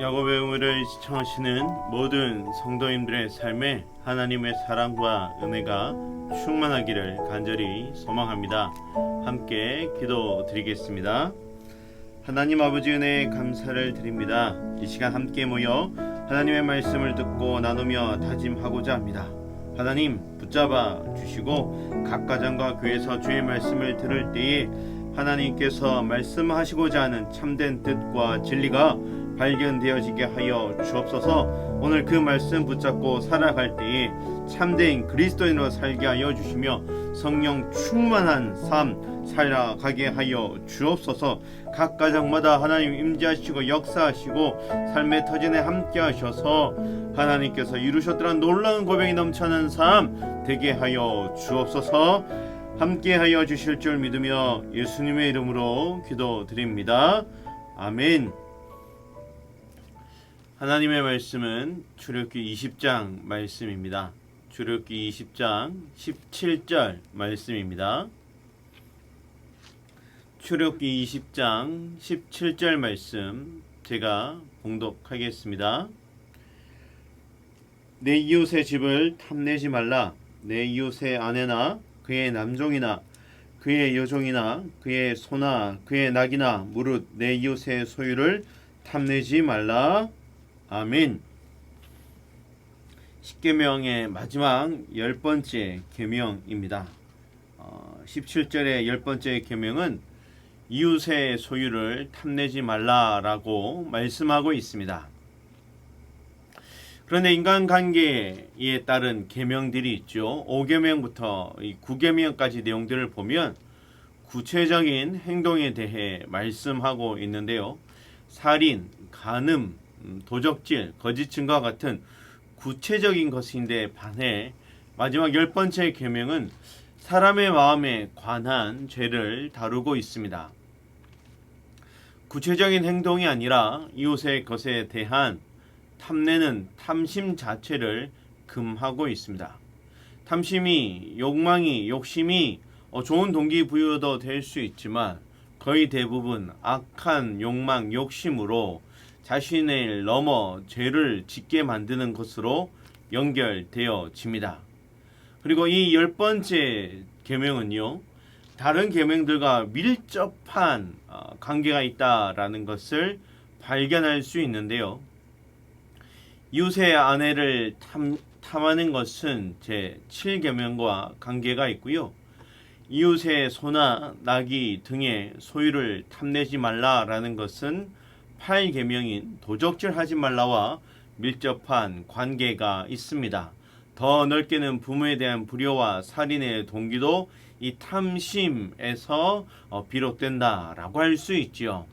야곱의 의무를 시청하시는 모든 성도님들의 삶에 하나님의 사랑과 은혜가 충만하기를 간절히 소망합니다. 함께 기도드리겠습니다. 하나님 아버지 은혜에 감사를 드립니다. 이 시간 함께 모여 하나님의 말씀을 듣고 나누며 다짐하고자 합니다. 하나님 붙잡아 주시고 각 가정과 교회에서 주의 말씀을 들을 때에 하나님께서 말씀하시고자 하는 참된 뜻과 진리가 발견되어지게 하여 주옵소서. 오늘 그 말씀 붙잡고 살아갈 때에 참된 그리스도인으로 살게 하여 주시며 성령 충만한 삶 살아가게 하여 주옵소서. 각 가정마다 하나님 임재하시고 역사하시고 삶의 터전에 함께 하셔서 하나님께서 이루셨더란 놀라운 고백이 넘쳐나는 삶 되게 하여 주옵소서. 함께 하여 주실 줄 믿으며 예수님의 이름으로 기도드립니다. 아멘. 하나님의 말씀은 출애굽기 20장 말씀입니다. 출애굽기 20장 17절 말씀입니다. 출애굽기 20장 17절 말씀 제가 봉독하겠습니다. 내 이웃의 집을 탐내지 말라. 내 이웃의 아내나 그의 남종이나 그의 여종이나 그의 소나 그의 낙이나 무릇 내 이웃의 소유를 탐내지 말라. 아멘. 십계명의 마지막 열 번째 계명입니다. 어, 17절의 열 번째 계명은 이웃의 소유를 탐내지 말라라고 말씀하고 있습니다. 그런데 인간관계에 따른 계명들이 있죠. 5계명부터 9계명까지 내용들을 보면 구체적인 행동에 대해 말씀하고 있는데요. 살인, 간음, 음, 도적질, 거짓 증거와 같은 구체적인 것인데 반해 마지막 열 번째 계명은 사람의 마음에 관한 죄를 다루고 있습니다. 구체적인 행동이 아니라 이웃의 것에 대한 탐내는 탐심 자체를 금하고 있습니다. 탐심이 욕망이 욕심이 어, 좋은 동기부여도 될 수 있지만 거의 대부분 악한 욕망 욕심으로 자신을 넘어 죄를 짓게 만드는 것으로 연결되어집니다. 그리고 이 열 번째 계명은요. 다른 계명들과 밀접한 어, 관계가 있다라는 것을 발견할 수 있는데요. 이웃의 아내를 탐, 탐하는 것은 제 7계명과 관계가 있고요. 이웃의 소나 나귀 등의 소유를 탐내지 말라라는 것은 8계명인 도적질하지 말라와 밀접한 관계가 있습니다. 더 넓게는 부모에 대한 불효와 살인의 동기도 이 탐심에서 어, 비롯된다라고 할 수 있지요.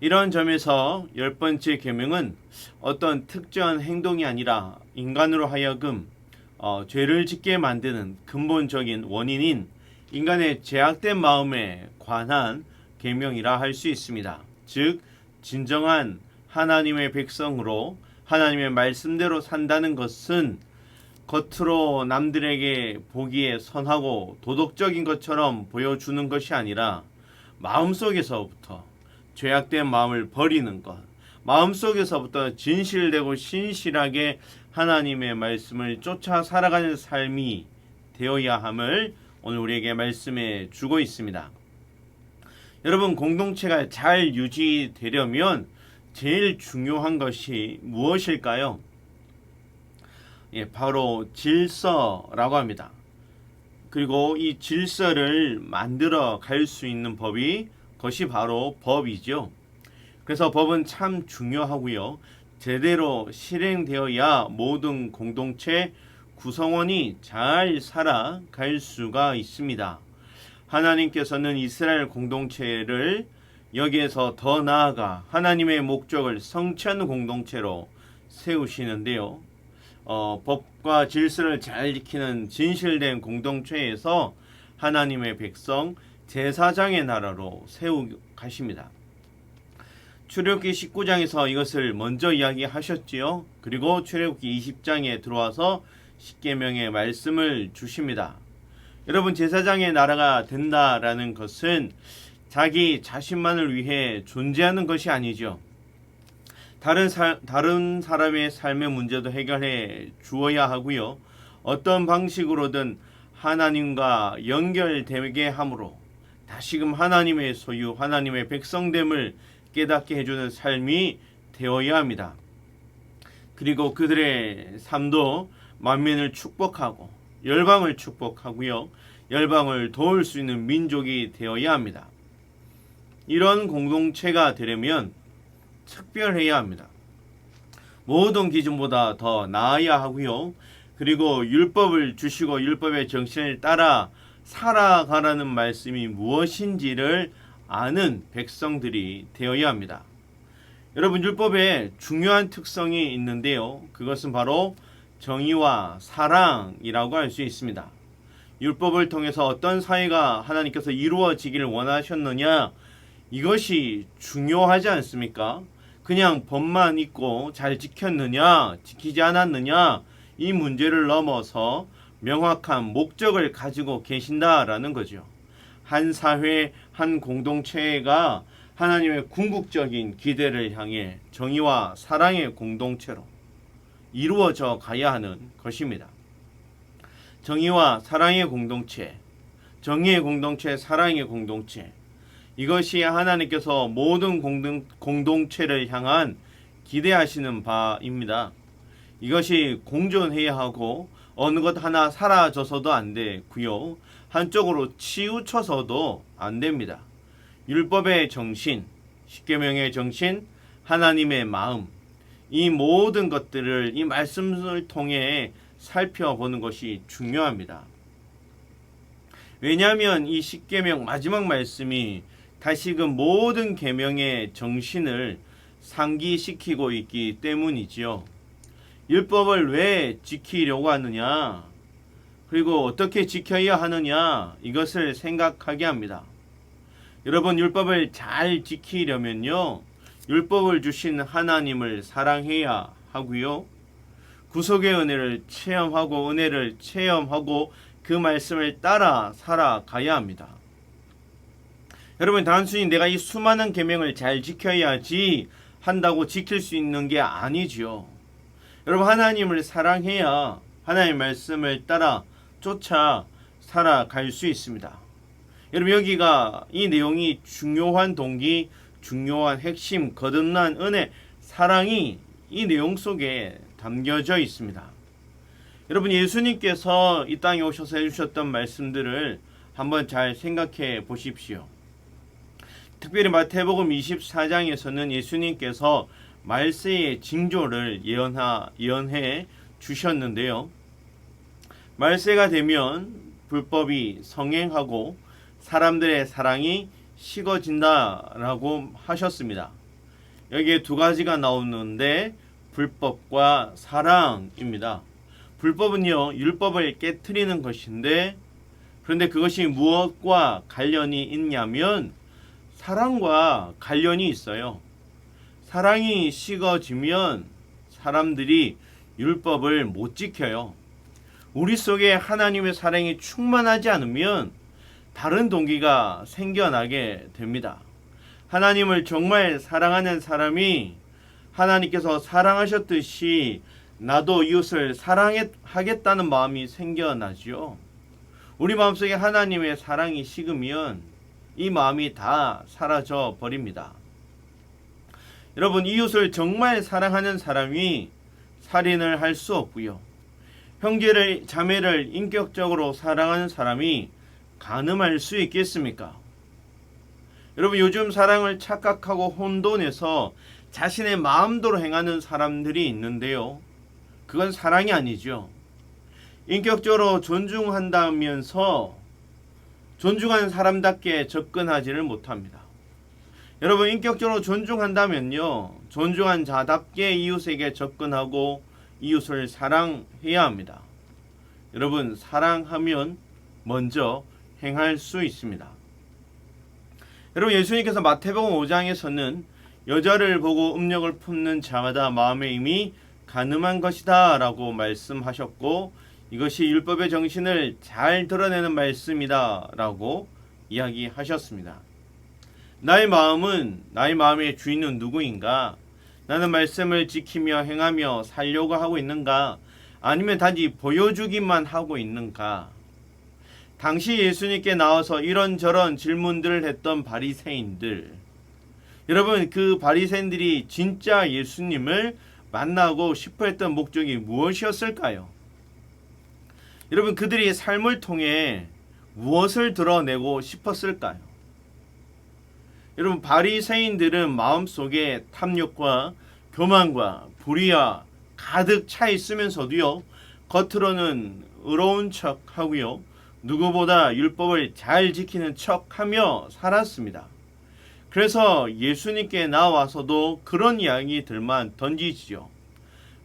이런 점에서 열 번째 계명은 어떤 특정한 행동이 아니라 인간으로 하여금 어, 죄를 짓게 만드는 근본적인 원인인 인간의 제약된 마음에 관한 계명이라 할 수 있습니다. 즉 진정한 하나님의 백성으로 하나님의 말씀대로 산다는 것은 겉으로 남들에게 보기에 선하고 도덕적인 것처럼 보여주는 것이 아니라 마음속에서부터 죄악된 마음을 버리는 것, 마음속에서부터 진실되고 신실하게 하나님의 말씀을 쫓아 살아가는 삶이 되어야 함을 오늘 우리에게 말씀해 주고 있습니다. 여러분 공동체가 잘 유지되려면 제일 중요한 것이 무엇일까요? 예, 바로 질서라고 합니다. 그리고 이 질서를 만들어 갈 수 있는 법이 것이 바로 법이죠. 그래서 법은 참 중요하고요. 제대로 실행되어야 모든 공동체 구성원이 잘 살아갈 수가 있습니다. 하나님께서는 이스라엘 공동체를 여기에서 더 나아가 하나님의 목적을 성취하는 공동체로 세우시는데요. 어, 법과 질서를 잘 지키는 진실된 공동체에서 하나님의 백성 제사장의 나라로 세우가십니다. 출애굽기 19장에서 이것을 먼저 이야기하셨지요. 그리고 출애굽기 20장에 들어와서 십계명의 말씀을 주십니다. 여러분 제사장의 나라가 된다라는 것은 자기 자신만을 위해 존재하는 것이 아니죠. 다른 사, 다른 사람의 삶의 문제도 해결해 주어야 하고요. 어떤 방식으로든 하나님과 연결되게 함으로 다시금 하나님의 소유, 하나님의 백성됨을 깨닫게 해주는 삶이 되어야 합니다. 그리고 그들의 삶도 만민을 축복하고 열방을 축복하고요. 열방을 도울 수 있는 민족이 되어야 합니다. 이런 공동체가 되려면 특별해야 합니다. 모든 기준보다 더 나아야 하고요. 그리고 율법을 주시고 율법의 정신을 따라 살아가라는 말씀이 무엇인지를 아는 백성들이 되어야 합니다. 여러분 율법에 중요한 특성이 있는데요. 그것은 바로 정의와 사랑이라고 할 수 있습니다. 율법을 통해서 어떤 사회가 하나님께서 이루어지기를 원하셨느냐 이것이 중요하지 않습니까? 그냥 법만 있고 잘 지켰느냐 지키지 않았느냐 이 문제를 넘어서 명확한 목적을 가지고 계신다라는 거죠. 한 사회, 한 공동체가 하나님의 궁극적인 기대를 향해 정의와 사랑의 공동체로 이루어져 가야 하는 것입니다. 정의와 사랑의 공동체, 정의의 공동체, 사랑의 공동체. 이것이 하나님께서 모든 공동, 공동체를 향한 기대하시는 바입니다. 이것이 공존해야 하고 어느 것 하나 사라져서도 안 되고요. 한쪽으로 치우쳐서도 안 됩니다. 율법의 정신, 십계명의 정신, 하나님의 마음, 이 모든 것들을 이 말씀을 통해 살펴보는 것이 중요합니다. 왜냐하면 이 십계명 마지막 말씀이 다시금 모든 계명의 정신을 상기시키고 있기 때문이지요. 율법을 왜 지키려고 하느냐? 그리고 어떻게 지켜야 하느냐? 이것을 생각하게 합니다. 여러분 율법을 잘 지키려면요. 율법을 주신 하나님을 사랑해야 하고요. 구속의 은혜를 체험하고 은혜를 체험하고 그 말씀을 따라 살아가야 합니다. 여러분 단순히 내가 이 수많은 계명을 잘 지켜야지 한다고 지킬 수 있는 게 아니지요. 여러분 하나님을 사랑해야 하나님의 말씀을 따라 쫓아 살아갈 수 있습니다. 여러분 여기가 이 내용이 중요한 동기, 중요한 핵심, 거듭난 은혜, 사랑이 이 내용 속에 담겨져 있습니다. 여러분 예수님께서 이 땅에 오셔서 해주셨던 말씀들을 한번 잘 생각해 보십시오. 특별히 마태복음 24장에서는 예수님께서 말세의 징조를 예언하, 예언해 주셨는데요. 말세가 되면 불법이 성행하고 사람들의 사랑이 식어진다라고 하셨습니다. 여기에 두 가지가 나오는데 불법과 사랑입니다. 불법은요, 율법을 깨뜨리는 것인데 그런데 그것이 무엇과 관련이 있냐면 사랑과 관련이 있어요. 사랑이 식어지면 사람들이 율법을 못 지켜요. 우리 속에 하나님의 사랑이 충만하지 않으면 다른 동기가 생겨나게 됩니다. 하나님을 정말 사랑하는 사람이 하나님께서 사랑하셨듯이 나도 이웃을 사랑하겠다는 마음이 생겨나죠. 우리 마음속에 하나님의 사랑이 식으면 이 마음이 다 사라져 버립니다. 여러분 이웃을 정말 사랑하는 사람이 살인을 할 수 없고요. 형제를 자매를 인격적으로 사랑하는 사람이 가늠할 수 있겠습니까? 여러분 요즘 사랑을 착각하고 혼돈해서 자신의 마음대로 행하는 사람들이 있는데요. 그건 사랑이 아니죠. 인격적으로 존중한다면서 존중하는 사람답게 접근하지를 못합니다. 여러분 인격적으로 존중한다면요. 존중한 자답게 이웃에게 접근하고 이웃을 사랑해야 합니다. 여러분 사랑하면 먼저 행할 수 있습니다. 여러분 예수님께서 마태복음 5장에서는 여자를 보고 음력을 품는 자마다 마음에 이미 가늠한 것이다라고 말씀하셨고 이것이 율법의 정신을 잘 드러내는 말씀이다라고 이야기하셨습니다. 나의 마음은 나의 마음의 주인은 누구인가? 나는 말씀을 지키며 행하며 살려고 하고 있는가? 아니면 단지 보여주기만 하고 있는가? 당시 예수님께 나와서 이런저런 질문들을 했던 바리새인들. 여러분 그 바리새인들이 진짜 예수님을 만나고 싶어 했던 목적이 무엇이었을까요? 여러분 그들이 삶을 통해 무엇을 드러내고 싶었을까요? 여러분 바리새인들은 마음속에 탐욕과 교만과 불의와 가득 차 있으면서도요 겉으로는 의로운 척 하고요 누구보다 율법을 잘 지키는 척 하며 살았습니다. 그래서 예수님께 나와서도 그런 이야기들만 던지지요.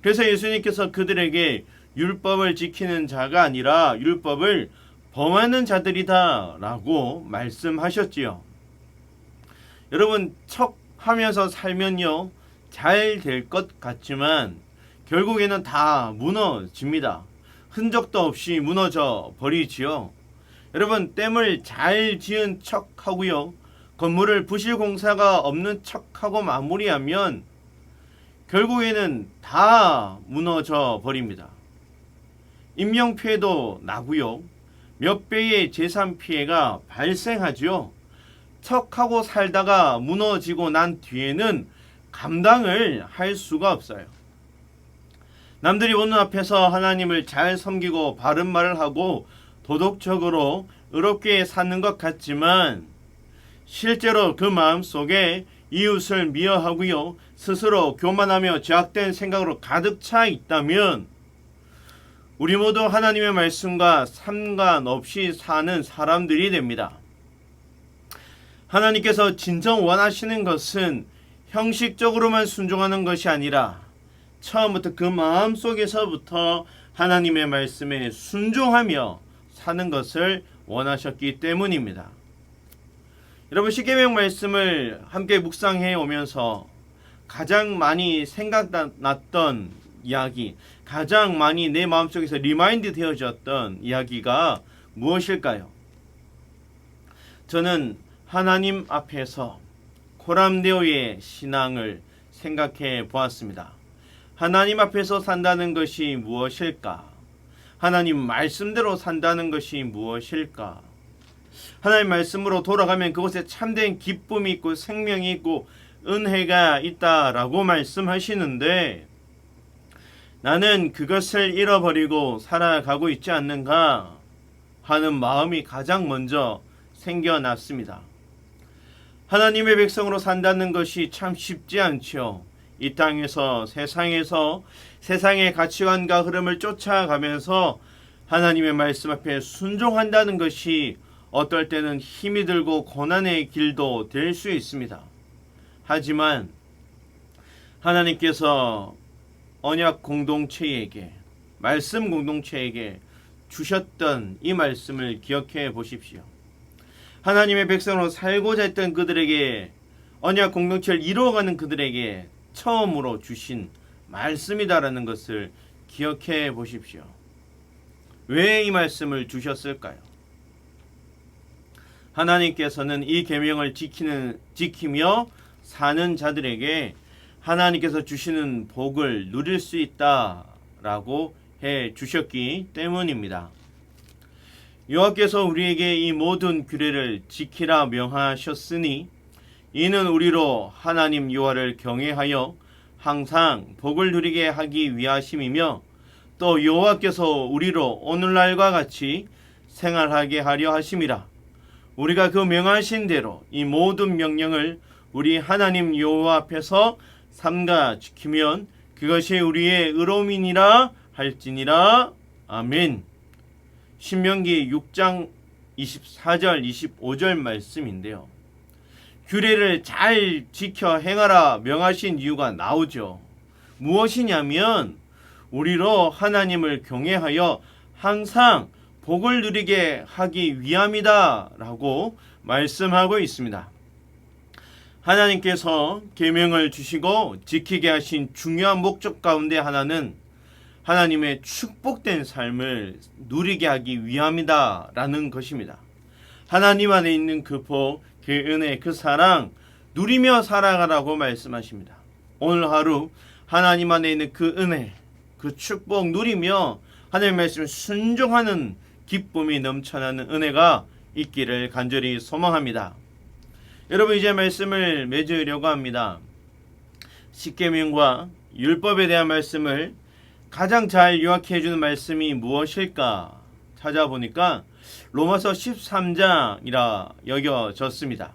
그래서 예수님께서 그들에게 율법을 지키는 자가 아니라 율법을 범하는 자들이다 라고 말씀하셨지요. 여러분 척 하면서 살면요 잘 될 것 같지만 결국에는 다 무너집니다. 흔적도 없이 무너져 버리지요. 여러분 댐을 잘 지은 척 하고요. 건물을 부실 공사가 없는 척하고 마무리하면 결국에는 다 무너져 버립니다. 인명 피해도 나고요. 몇 배의 재산 피해가 발생하지요. 척하고 살다가 무너지고 난 뒤에는 감당을 할 수가 없어요. 남들이 보는 앞에서 하나님을 잘 섬기고 바른 말을 하고 도덕적으로 의롭게 사는 것 같지만 실제로 그 마음 속에 이웃을 미워하고요 스스로 교만하며 죄악된 생각으로 가득 차 있다면 우리 모두 하나님의 말씀과 상관없이 사는 사람들이 됩니다. 하나님께서 진정 원하시는 것은 형식적으로만 순종하는 것이 아니라 처음부터 그 마음 속에서부터 하나님의 말씀에 순종하며 사는 것을 원하셨기 때문입니다. 여러분 십계명 말씀을 함께 묵상해 오면서 가장 많이 생각났던 이야기, 가장 많이 내 마음속에서 리마인드 되어졌던 이야기가 무엇일까요? 저는 하나님 앞에서 코람데오의 신앙을 생각해 보았습니다. 하나님 앞에서 산다는 것이 무엇일까? 하나님 말씀대로 산다는 것이 무엇일까? 하나님 말씀으로 돌아가면 그곳에 참된 기쁨이 있고 생명이 있고 은혜가 있다라고 말씀하시는데 나는 그것을 잃어버리고 살아가고 있지 않는가 하는 마음이 가장 먼저 생겨났습니다. 하나님의 백성으로 산다는 것이 참 쉽지 않지요. 이 땅에서 세상에서 세상의 가치관과 흐름을 쫓아가면서 하나님의 말씀 앞에 순종한다는 것이 어떨 때는 힘이 들고 고난의 길도 될 수 있습니다. 하지만 하나님께서 언약 공동체에게 말씀 공동체에게 주셨던 이 말씀을 기억해 보십시오. 하나님의 백성으로 살고자 했던 그들에게 언약 공동체를 이루어가는 그들에게 처음으로 주신 말씀이다라는 것을 기억해 보십시오. 왜 이 말씀을 주셨을까요? 하나님께서는 이 계명을 지키는 지키며 사는 자들에게 하나님께서 주시는 복을 누릴 수 있다라고 해 주셨기 때문입니다. 여호와께서 우리에게 이 모든 규례를 지키라 명하셨으니 이는 우리로 하나님 여호와를 경외하여 항상 복을 누리게 하기 위하심이며 또 여호와께서 우리로 오늘날과 같이 생활하게 하려 하심이라 우리가 그 명하신 대로 이 모든 명령을 우리 하나님 여호와 앞에서 삼가 지키면 그것이 우리의 의로움이니라 할지니라 아멘. 신명기 6장 24절 25절 말씀인데요. 규례를 잘 지켜 행하라 명하신 이유가 나오죠. 무엇이냐면 우리로 하나님을 경외하여 항상 복을 누리게 하기 위함이다라고 말씀하고 있습니다. 하나님께서 계명을 주시고 지키게 하신 중요한 목적 가운데 하나는 하나님의 축복된 삶을 누리게 하기 위함이다라는 것입니다. 하나님 안에 있는 그 복, 그 은혜, 그 사랑 누리며 살아가라고 말씀하십니다. 오늘 하루 하나님 안에 있는 그 은혜, 그 축복 누리며 하나님의 말씀을 순종하는 기쁨이 넘쳐나는 은혜가 있기를 간절히 소망합니다. 여러분 이제 말씀을 맺으려고 합니다. 십계명과 율법에 대한 말씀을 가장 잘 요약해 주는 말씀이 무엇일까 찾아보니까 로마서 13장이라 여겨졌습니다.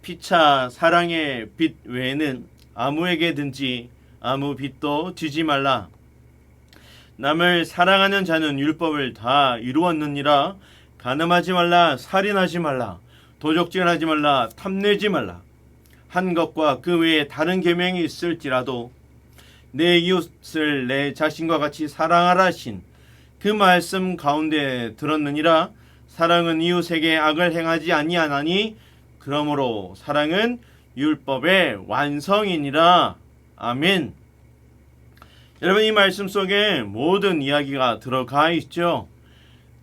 피차 사랑의 빛 외에는 아무에게든지 아무 빛도 지지 말라. 남을 사랑하는 자는 율법을 다 이루었느니라. 가늠하지 말라, 살인하지 말라, 도적질하지 말라, 탐내지 말라. 한 것과 그 외에 다른 계명이 있을지라도 내 이웃을 내 자신과 같이 사랑하라신 그 말씀 가운데 들었느니라. 사랑은 이웃에게 악을 행하지 아니하나니 그러므로 사랑은 율법의 완성이니라. 아멘. 여러분 이 말씀 속에 모든 이야기가 들어가 있죠.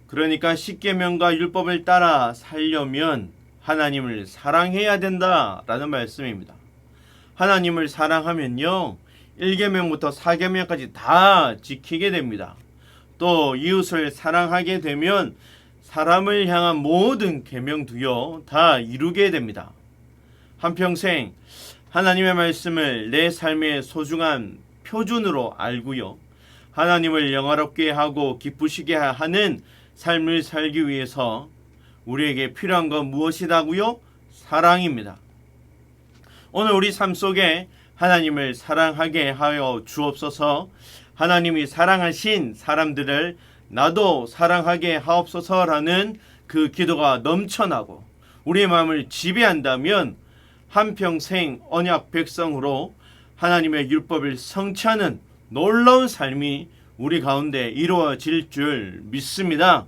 그러니까 십계명과 율법을 따라 살려면 하나님을 사랑해야 된다라는 말씀입니다. 하나님을 사랑하면요. 1계명부터 4계명까지 다 지키게 됩니다. 또 이웃을 사랑하게 되면 사람을 향한 모든 계명도요 다 이루게 됩니다. 한평생 하나님의 말씀을 내 삶의 소중한 표준으로 알고요. 하나님을 영화롭게 하고 기쁘시게 하는 삶을 살기 위해서 우리에게 필요한 건 무엇이다고요? 사랑입니다. 오늘 우리 삶 속에 하나님을 사랑하게 하여 주옵소서. 하나님이 사랑하신 사람들을 나도 사랑하게 하옵소서라는 그 기도가 넘쳐나고 우리의 마음을 지배한다면 한평생 언약 백성으로 하나님의 율법을 성취하는 놀라운 삶이 우리 가운데 이루어질 줄 믿습니다.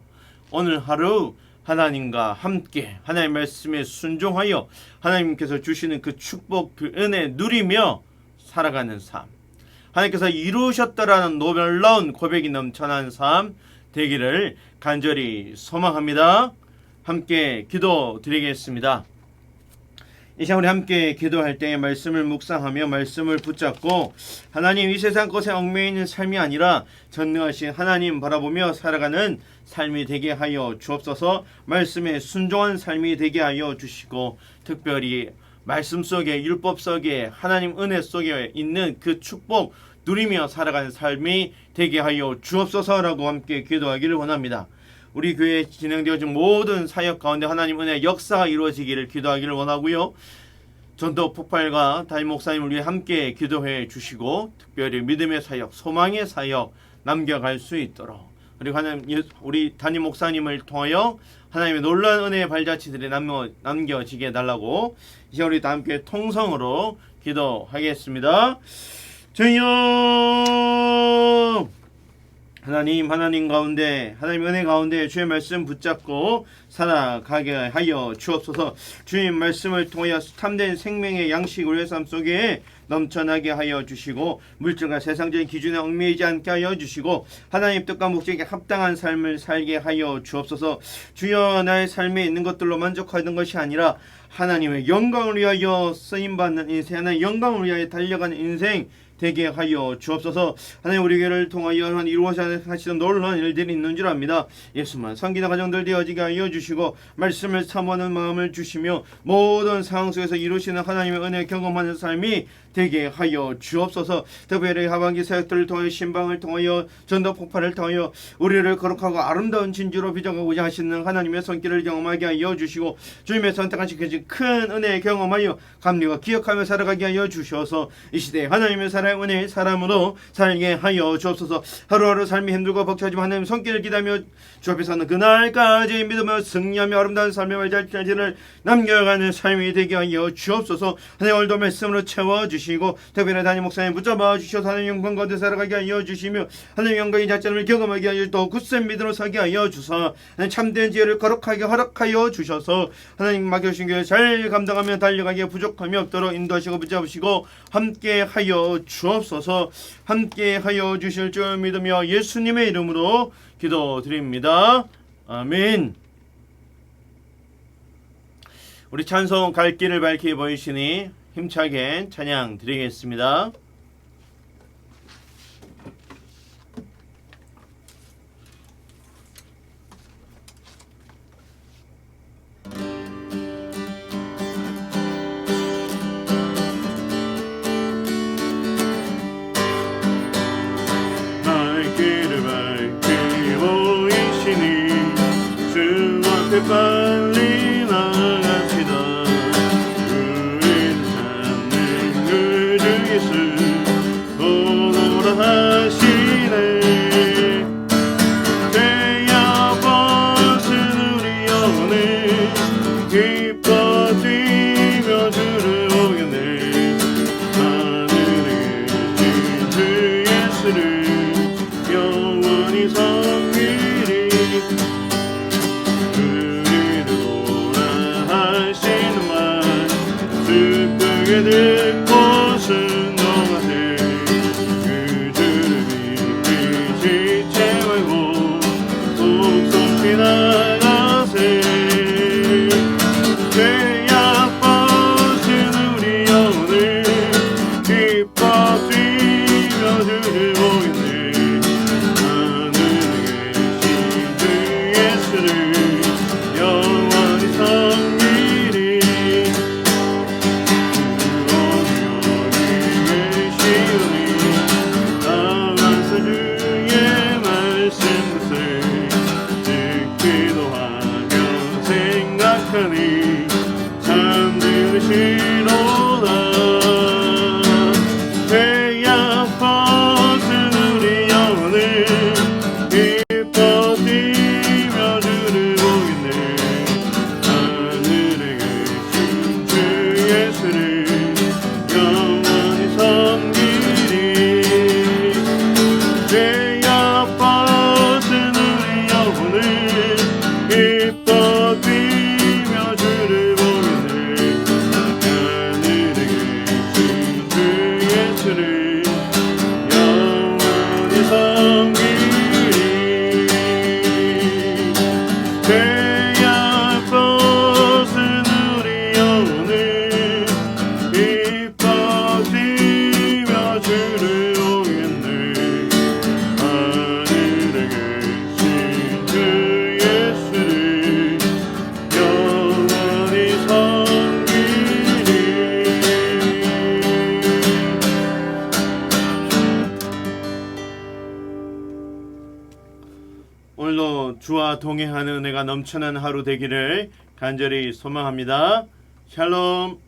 오늘 하루 하나님과 함께 하나님의 말씀에 순종하여 하나님께서 주시는 그 축복, 그 은혜 누리며 살아가는 삶. 하나님께서 이루셨다라는 놀라운 고백이 넘쳐난 삶 되기를 간절히 소망합니다. 함께 기도 드리겠습니다. 이 시간 우리 함께 기도할 때 말씀을 묵상하며 말씀을 붙잡고 하나님 이 세상 것에 얽매여 있는 삶이 아니라 전능하신 하나님 바라보며 살아가는 삶이 되게 하여 주옵소서 말씀에 순종한 삶이 되게 하여 주시고 특별히 말씀 속에 율법 속에 하나님 은혜 속에 있는 그 축복 누리며 살아가는 삶이 되게 하여 주옵소서라고 함께 기도하기를 원합니다. 우리 교회에 진행되어진 모든 사역 가운데 하나님 은혜 역사가 이루어지기를 기도하기를 원하고요. 전도 폭발과 담임 목사님을 위해 함께 기도해 주시고 특별히 믿음의 사역, 소망의 사역 남겨갈 수 있도록 그리고 하나님 예, 우리 담임 목사님을 통하여 하나님의 놀라운 은혜의 발자취들이 남겨, 남겨지게 달라고 이제 우리 다 함께 통성으로 기도하겠습니다. 주여 하나님 하나님 가운데 하나님 은혜 가운데 주의 말씀 붙잡고 살아가게 하여 주옵소서. 주님 말씀을 통하여 탐된 생명의 양식을 우리의 삶 속에 넘쳐나게 하여 주시고 물질과 세상적인 기준에 얽매이지 않게 하여 주시고 하나님 뜻과 목적에 합당한 삶을 살게 하여 주옵소서. 주여 나의 삶에 있는 것들로 만족하는 것이 아니라 하나님의 영광을 위하여 쓰임받는 인생 하나님의 영광을 위하여 달려가는 인생 되게 하여 주옵소서. 하나님 우리 교회를 통하여 이루어져 하시는 놀라운 일들이 있는 줄 압니다. 예수만 성기나 가정들 되어지게 하여 주시고 말씀을 사모하는 마음을 주시며 모든 상황 속에서 이루시는 하나님의 은혜 경험하는 삶이 되게 하여 주옵소서. 특별히 하반기 사역들을 통하여 신방을 통하여 전도 폭발을 통하여 우리를 거룩하고 아름다운 진주로 빚어가고자 하시는 하나님의 손길을 경험하게 하여 주시고 주님의 선택하신 큰 은혜 경험하여 감리와 기억하며 살아가게 하여 주셔서 이 시대에 하나님의 사랑 은혜 사람으로 살게 하여 주옵소서. 하루하루 삶이 힘들고 벅차지만 하나님 손길을 기다며 주 앞에 서는 그날까지 믿으며 승리하며 아름다운 삶의 말자를 남겨가는 삶이 되게 하여 주옵소서. 하나님 오늘도 말씀으로 채워주시고 특별히 담임 목사님 붙잡아 주셔서 하나님 영광 가운데 살아가게 하여 주시며 하나님 영광의 자체를 경험하게 하여 또 굳센 믿음으로 서게 하여 주사 하나님 참된 지혜를 거룩하게 허락하여 주셔서 하나님 맡겨주신 교회 잘 감당하며 달려가기에 부족함이 없도록 인도하시고 붙잡으시고 함께 하여 주 주옵소서 함께 하여 주실 줄 믿으며 예수님의 이름으로 기도드립니다. 아멘. 우리 찬송 갈 길을 밝히 보이시니 힘차게 찬양 드리겠습니다. come. 넘치는 하루 되기를 간절히 소망합니다. 샬롬